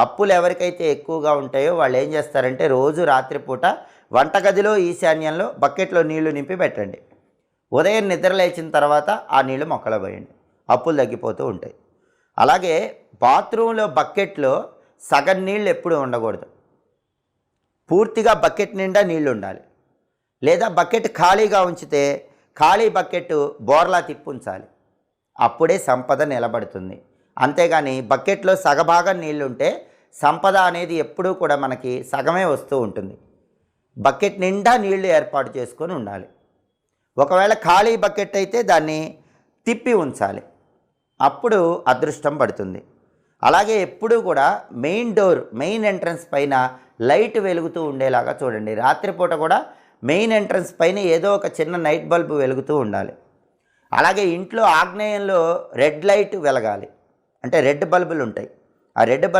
అప్పులు ఎవరికైతే ఎక్కువగా ఉంటాయో వాళ్ళు ఏం చేస్తారంటే రోజు రాత్రిపూట వంటగదిలో ఈశాన్యంలో బకెట్లో నీళ్ళు నింపి పెట్టండి. ఉదయం నిద్ర లేచిన తర్వాత ఆ నీళ్ళు మొక్కలు పోయండి. అప్పులు తగ్గిపోతూ ఉంటాయి. అలాగే బాత్రూంలో బకెట్లో సగం నీళ్ళు ఎప్పుడు ఉండకూడదు. పూర్తిగా బకెట్ నిండా నీళ్ళు ఉండాలి. లేదా బకెట్ ఖాళీగా ఉంచితే ఖాళీ బకెట్ బోర్లా తిప్పుంచాలి అప్పుడే సంపద నిలబడుతుంది. అంతేగాని బకెట్లో సగభాగం నీళ్ళుంటే సంపద అనేది ఎప్పుడూ కూడా మనకి సగమే వస్తూ ఉంటుంది. బకెట్ నిండా నీళ్ళు ఏర్పాటు చేసుకొని ఉండాలి. ఒకవేళ ఖాళీ బకెట్ అయితే దాన్ని తిప్పి ఉంచాలి. అప్పుడు అదృష్టం పడుతుంది. అలాగే ఎప్పుడూ కూడా మెయిన్ డోర్ మెయిన్ ఎంట్రన్స్ పైన లైట్ వెలుగుతూ ఉండేలాగా చూడండి. రాత్రిపూట కూడా మెయిన్ ఎంట్రన్స్ పైన ఏదో ఒక చిన్న నైట్ బల్బు వెలుగుతూ ఉండాలి. అలాగే ఇంట్లో ఆగ్నేయంలో రెడ్ లైట్ వెలగాలి. అంటే రెడ్ బల్బులు ఉంటాయి ఆ రెడ్ బల్బ్